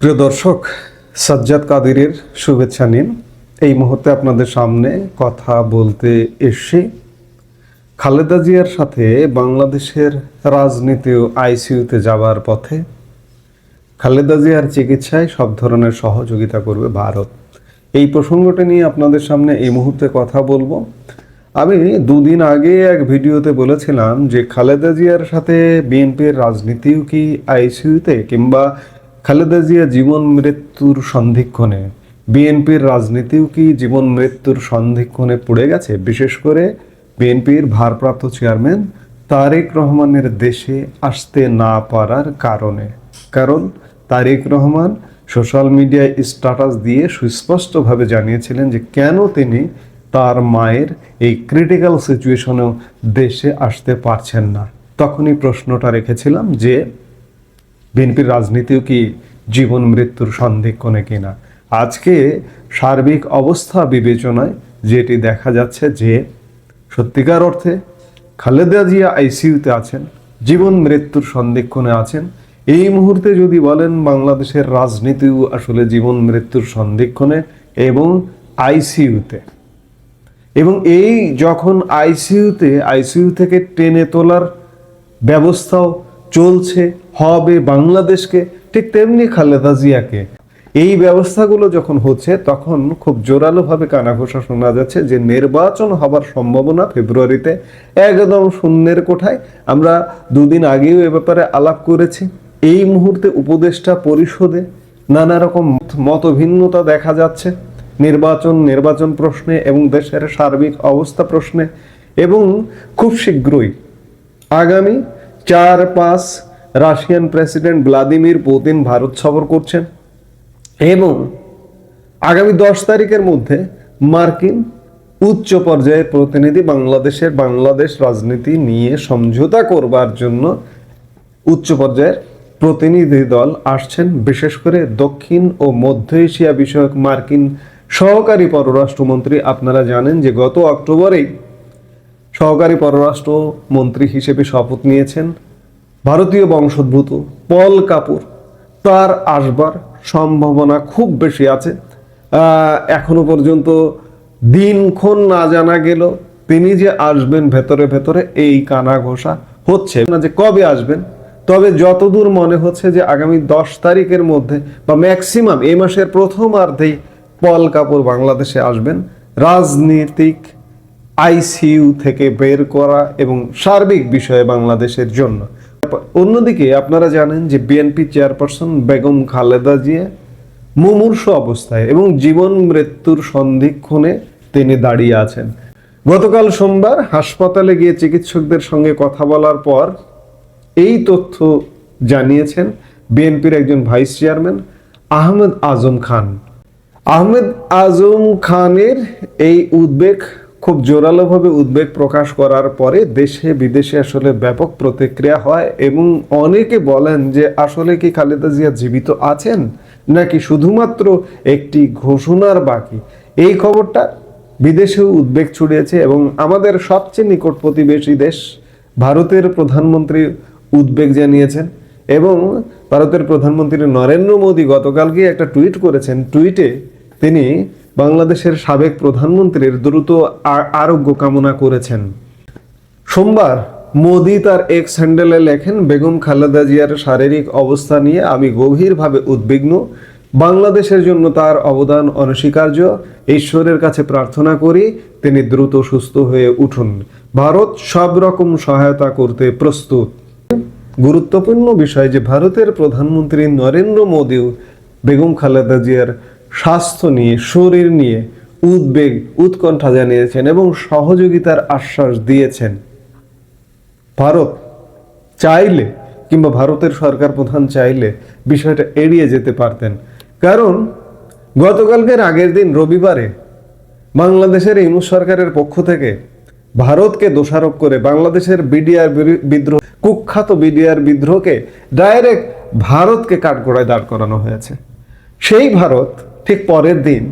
প্রিয় দর্শক, সাজ্জাদ কাদিরের শুভেচ্ছা নিন। এই মুহূর্তে আপনাদের সামনে কথা বলতে এসে খালেদা জিয়ার সাথে বাংলাদেশের রাজনীতি ও আইসিইউতে যাওয়ার পথে খালেদা জিয়ার চিকিৎসায় সব ধরনের সহযোগিতা করবে ভারত। এই প্রসঙ্গটি নিয়ে আপনাদের সামনে এই মুহূর্তে কথা বলব। আমি দুদিন আগে এক ভিডিওতে বলেছিলাম যে খালেদা জিয়ার সাথে বিএনপির রাজনীতিও কি আইসিইউতে কিংবা খালেদা জিয়া জীবন মৃত্যুর সন্ধিক্ষণে, বিএনপির রাজনীতিও কি জীবন মৃত্যুর সন্ধিক্ষণে পড়ে গেছে? বিশেষ করে বিএনপির ভারপ্রাপ্ত চেয়ারম্যান তারেক রহমানের দেশে আসতে না পারার কারণে। কারণ তারেক রহমান সোশ্যাল মিডিয়ায় স্ট্যাটাস দিয়ে সুস্পষ্টভাবে জানিয়েছিলেন যে কেন তিনি তার মায়ের এই ক্রিটিক্যাল সিচুয়েশনেও দেশে আসতে পারছেন না। তখনই প্রশ্নটা রেখেছিলাম যে বিএনপির রাজনীতিও কি জীবন, মৃত্যুর সন্ধিক্ষণে কিনা আজকে সার্বিক অবস্থা বিবেচনায় যেটি দেখা যাচ্ছে যে, সত্যিকার অর্থে খালেদা জিয়া আইসিইউতে আছেন, জীবন, মৃত্যুর সন্ধিক্ষণে আছেন। এই মুহূর্তে যদি বলেন বাংলাদেশের রাজনীতিও আসলে জীবন, মৃত্যুর সন্ধিক্ষণে এবং আইসিইউতে। এবং এই যখন আইসিইউতে, আইসিইউ থেকে টেনে তোলার ব্যবস্থাও চলছে, হবে বাংলাদেশকে, ঠিক তেমনি খালেদা জিয়াকে। এই ব্যবস্থাগুলো যখন হচ্ছে, তখন খুব জোরালোভাবে কানাঘোষা শোনা যাচ্ছে যে নির্বাচন হবার সম্ভাবনা ফেব্রুয়ারিতে একদম শূন্যের কোঠায়। আমরা দুদিন আগেও এ ব্যাপারে আলাপ করেছি। এই মুহূর্তে উপদেষ্টা পরিষদে নানা রকম মতভিন্নতা দেখা যাচ্ছে। নির্বাচন নির্বাচন প্রশ্নে এবং দেশের সার্বিক অবস্থা প্রশ্নে। এবং খুব শীঘ্রই আগামী চার পাঁচ Russian president Vladimir Putin Bharat সফর করছেন এবং আগামী দশ তারিখের মধ্যে মার্কিন উচ্চ পর্যায়ের প্রতিনিধি বাংলাদেশের বাংলাদেশ রাজনীতি নিয়ে সমঝোতা করবার জন্য উচ্চ পর্যায়ের প্রতিনিধি দল আসছেন, বিশেষ করে দক্ষিণ ও মধ্য এশিয়া বিষয়ক মার্কিন সহকারী পররাষ্ট্রমন্ত্রী। আপনারা জানেন যে গত অক্টোবরেই সহকারী পররাষ্ট্র মন্ত্রী হিসেবে শপথ নিয়েছেন ভারতীয় বংশোদ্ভূত পল কাপুর। তার আসবার সম্ভাবনা খুব বেশি আছে। এখনও পর্যন্ত দিনক্ষণ না জানা গেল তিনি যে আসবেন ভেতরে ভেতরে এই কানা ঘোষা হচ্ছে না যে কবে আসবেন। তবে যতদূর মনে হচ্ছে যে আগামী দশ তারিখের মধ্যে বা ম্যাক্সিমাম এই মাসের প্রথমার্ধেই পল কাপুর বাংলাদেশে আসবেন। রাজনীতিক আইসিইউ থেকে বের করা এবং সার্বিক বিষয়ে বাংলাদেশের জন্য। অন্যদিকে আপনারা জানেন যে বিএনপি চেয়ারপারসন বেগম খালেদা জিয়া মুমূর্ষ অবস্থায় এবং জীবন মৃত্যুর সন্ধিক্ষণে তিনি দাঁড়িয়ে আছেন। গতকাল সোমবার হাসপাতালে গিয়ে চিকিৎসকদের সঙ্গে কথা বলার পর এই তথ্য জানিয়েছেন বিএনপির একজন ভাইস চেয়ারম্যান আহমেদ আজম খান। আহমেদ আজম খানের এই উদ্বেগ খুব জোরালোভাবে উদ্বেগ প্রকাশ করার পরে দেশে বিদেশে আসলে ব্যাপক প্রতিক্রিয়া হয় এবং অনেকে বলেন যে আসলে কি খালেদা জিয়া জীবিত আছেন নাকি শুধুমাত্র একটি ঘোষণার বাকি? এই খবরটা বিদেশেও উদ্বেগ ছড়িয়েছে এবং আমাদের সবচেয়ে নিকট প্রতিবেশী দেশ ভারতের প্রধানমন্ত্রী উদ্বেগ জানিয়েছেন এবং ভারতের প্রধানমন্ত্রী নরেন্দ্র মোদী গতকালকে একটা টুইট করেছেন। টুইটে তিনি বাংলাদেশের সাবেক প্রধানমন্ত্রীর দ্রুত আরোগ্য কামনা করেছেন। সোমবার মোদি তার এক্স হ্যান্ডেলে লেখেন, বেগম খালেদা জিয়ার শারীরিক অবস্থা নিয়ে আমি গভীরভাবে উদ্বিগ্ন। বাংলাদেশের জন্য তার অবদান অনস্বীকার্য। ঈশ্বরের কাছে প্রার্থনা করি, তিনি দ্রুত সুস্থ হয়ে উঠুন। ভারত সব রকম সহায়তা করতে প্রস্তুত। গুরুত্বপূর্ণ বিষয় যে ভারতের প্রধানমন্ত্রী নরেন্দ্র মোদীও বেগম খালেদা জিয়ার স্বাস্থ্য নিয়ে, শরীর নিয়ে উদ্বেগ, উৎকণ্ঠা জানিয়েছেন এবং সহযোগিতার আশ্বাস দিয়েছেন। ভারত চাইলে কিংবা ভারতের সরকার প্রধান চাইলে বিষয়টা এড়িয়ে যেতে পারতেন। কারণ গতকালকের আগের দিন রবিবারে বাংলাদেশের ইউনুস সরকারের পক্ষ থেকে ভারতকে দোষারোপ করে বাংলাদেশের বিডিআর বিদ্রোহ, কুখ্যাত বিডিআর বিদ্রোহকে ডাইরেক্ট ভারতকে কাঠগোড়ায় দাঁড় করানো হয়েছে। সেই ভারত ঠিক পরের দিন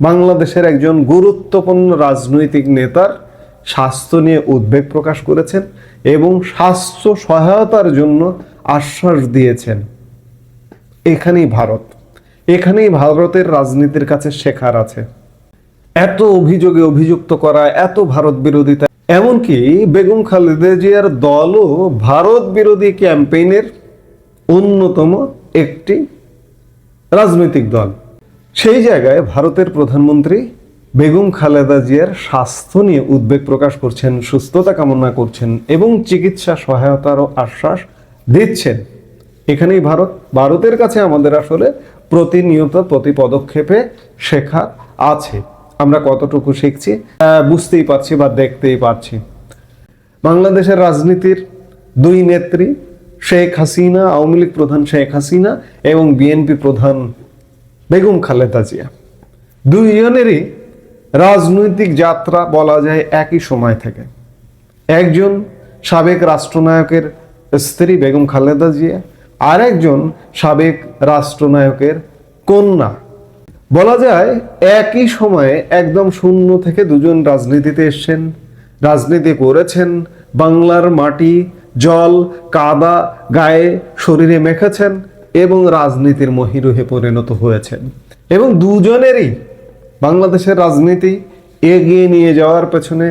বাংলাদেশের একজন গুরুত্বপূর্ণ রাজনৈতিক নেতার স্বাস্থ্য নিয়ে উদ্বেগ প্রকাশ করেছেন এবং স্বাস্থ্য সহায়তার জন্য আশ্বাস দিয়েছেন। এখানেই ভারত। এখানেই ভারতের রাজনীতির কাছে শেখার আছে। এত অভিযোগে অভিযুক্ত করা, এত ভারত বিরোধিতা, এমনকি বেগম খালেদা জিয়ার দলও ভারত বিরোধী ক্যাম্পেইনের অন্যতম একটি রাজনৈতিক দল। সেই জায়গায় ভারতের প্রধানমন্ত্রী বেগম খালেদা জিয়ার স্বাস্থ্য নিয়ে উদ্বেগ প্রকাশ করছেন, সুস্থতা কামনা করছেন এবং চিকিৎসা সহায়তারও আশ্বাস দিচ্ছেন। এখানেই ভারত, ভারতের কাছে আমাদের আসলে প্রতিনিয়ত প্রতি পদক্ষেপে শেখা আছে। আমরা কতটুকু শিখছি বুঝতেই পারছি বা দেখতেই পারছি। বাংলাদেশের রাজনীতির দুই নেত্রী, শেখ হাসিনা, আওয়ামী লীগ প্রধান শেখ হাসিনা এবং বিএনপি প্রধান বেগম খালেদা জিয়া। দুইজনেরই রাজনৈতিক যাত্রা বলা যায় একই সময় থেকে। একজন সাবেক রাষ্ট্রনায়কের স্ত্রী বেগম খালেদা জিয়া আর একজন সাবেক রাষ্ট্রনায়কের কন্যা। বলা যায় একই সময়ে একদম শূন্য থেকে দুজন রাজনীতিতে এসছেন, রাজনীতি করেছেন, বাংলার মাটি, জল, কাদা, গায়ে, শরীরে মেখেছেন এবং রাজনীতির মহিরুহে পরিণত হয়েছেন। এবং দুজনেরই বাংলাদেশের রাজনীতি এগিয়ে নিয়ে যাওয়ার পেছনে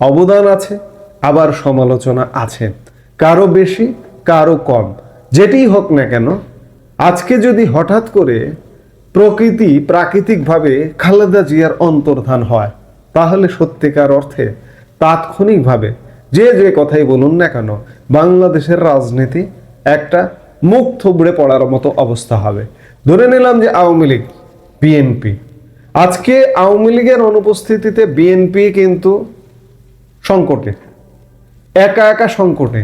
অবদান আছে, আবার সমালোচনা আছে। কারও বেশি, কারও কম। যেটি হোক না কেন, আজকে যদি হঠাৎ করে প্রকৃতি প্রাকৃতিকভাবে খালেদা জিয়ার অন্তর্ধান হয়, তাহলে সত্যিকার অর্থে তাৎক্ষণিকভাবে যে যে কথাই বলুন না কেন, বাংলাদেশের রাজনীতি একটা মুখ থুবড়ে পড়ার মতো অবস্থা হবে। ধরে নিলাম যে আওয়ামী লীগ, বিএনপি। আজকে আওয়ামী লীগের অনুপস্থিতিতে বিএনপি কিন্তু সংকটে, একা একা সংকটে।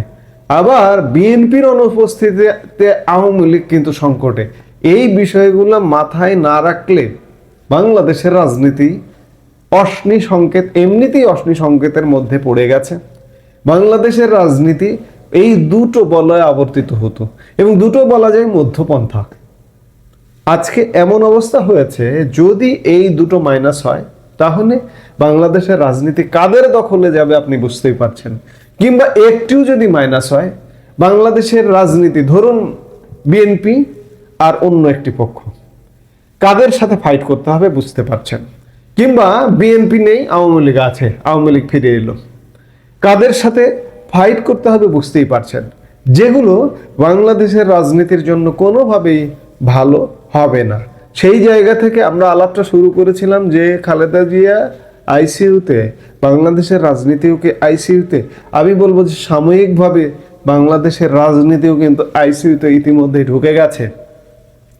আবার বিএনপির অনুপস্থিতিতে আওয়ামী লীগ কিন্তু সংকটে। এই বিষয়গুলো মাথায় না রাখলে বাংলাদেশের রাজনীতি অশ্নি সংকেত, এমনিতেই অশ্নি সংকেতের মধ্যে পড়ে গেছে। বাংলাদেশের রাজনীতি এই দুটো বলয়ে আবর্তিত হতো এবং দুটো বলা যায় মধ্যপন্থা আজকে এমন অবস্থা হয়েছে, যদি এই দুটো মাইনাস হয়, তাহলে বাংলাদেশের রাজনীতি কাদের দখলে যাবে আপনি বুঝতেই পারছেন। কিংবা একটিও যদি মাইনাস হয়, বাংলাদেশের রাজনীতি, ধরুন বিএনপি আর অন্য একটি পক্ষ, কাদের সাথে ফাইট করতে হবে বুঝতে পারছেন। কিংবা বিএনপি নেই, আওয়ামী লীগ আছে, আওয়ামী লীগ ফিরে এলো। কাদের সাথে ফাইট করতে হবে বুঝতেই পারছেন। যেগুলো বাংলাদেশের রাজনীতির জন্য কোনোভাবেই ভালো হবে না। সেই জায়গা থেকে আমরা আলাপটা শুরু করেছিলাম যে খালেদা জিয়া আইসিইউতে, বাংলাদেশের রাজনীতিও কি আইসিইউতে? আমি বলব যে সাময়িকভাবে বাংলাদেশের রাজনীতিও কিন্তু আইসিইউতে ইতিমধ্যে ঢুকে গেছে।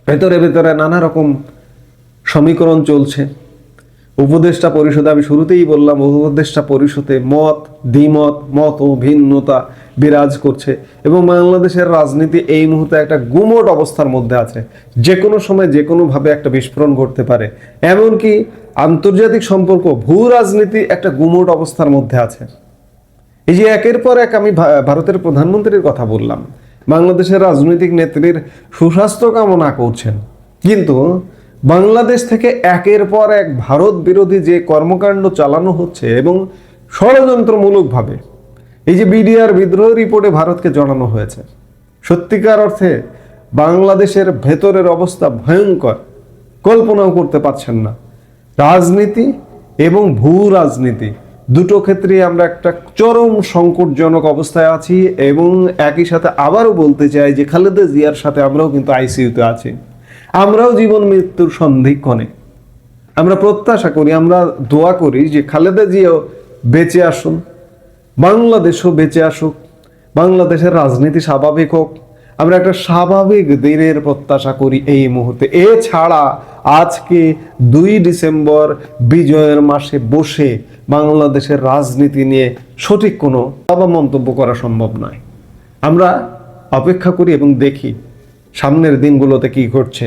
ভেতরে ভেতরে নানা রকম সমীকরণ চলছে। উপদেষ্টা পরিষদে আমি শুরুতেই বললাম, উপদেষ্টা পরিষদে মত, দ্বিমত, মত ও ভিন্নতা বিরাজ করছে এবং বাংলাদেশের রাজনীতি এই মুহূর্তে একটা গুমট অবস্থার মধ্যে আছে। যে কোনো সময় যে কোনোভাবে একটা বিস্ফোরণ ঘটতে পারে। এমনকি আন্তর্জাতিক সম্পর্ক, ভূ রাজনীতি একটা গুমট অবস্থার মধ্যে আছে। এই যে একের পর এক আমি ভারতের প্রধানমন্ত্রীর কথা বললাম, বাংলাদেশের রাজনৈতিক নেত্রীর সুস্বাস্থ্য কামনা করছেন। কিন্তু বাংলাদেশ থেকে একের পর এক ভারত বিরোধী যে কর্মকাণ্ড চালানো হচ্ছে এবং ষড়যন্ত্রমূলকভাবে, এই যে বিডিআর বিদ্রোহ রিপোর্টে ভারতকে জানানো হয়েছে, সত্যিকার অর্থে বাংলাদেশের ভেতরের অবস্থা ভয়ঙ্কর, কল্পনাও করতে পারছেন না। রাজনীতি এবং ভূ রাজনীতি দুটো ক্ষেত্রে আমরা একটা চরম সংকটজনক অবস্থায় আছি এবং একই সাথে আবারও বলতে চাই যে খালেদা জিয়ার সাথে আমরাও কিন্তু আইসিইউতে আছি। আমরাও জীবন মৃত্যুর সন্ধিক্ষণে আমরা প্রত্যাশা করি, আমরা দোয়া করি যে খালেদা জিয়াও বেঁচে আসুন, বাংলাদেশও বেঁচে আসুক, বাংলাদেশের রাজনীতি স্বাভাবিক হোক। আমরা একটা স্বাভাবিক দিনের প্রত্যাশা করি এই মুহূর্তে। এছাড়া আজকে দুই ডিসেম্বর বিজয়ের মাসে বসে বাংলাদেশের রাজনীতি নিয়ে সঠিক কোনো বাবা মন্তব্য করা সম্ভব নয়। আমরা অপেক্ষা করি এবং দেখি সামনের দিনগুলোতে কি ঘটছে।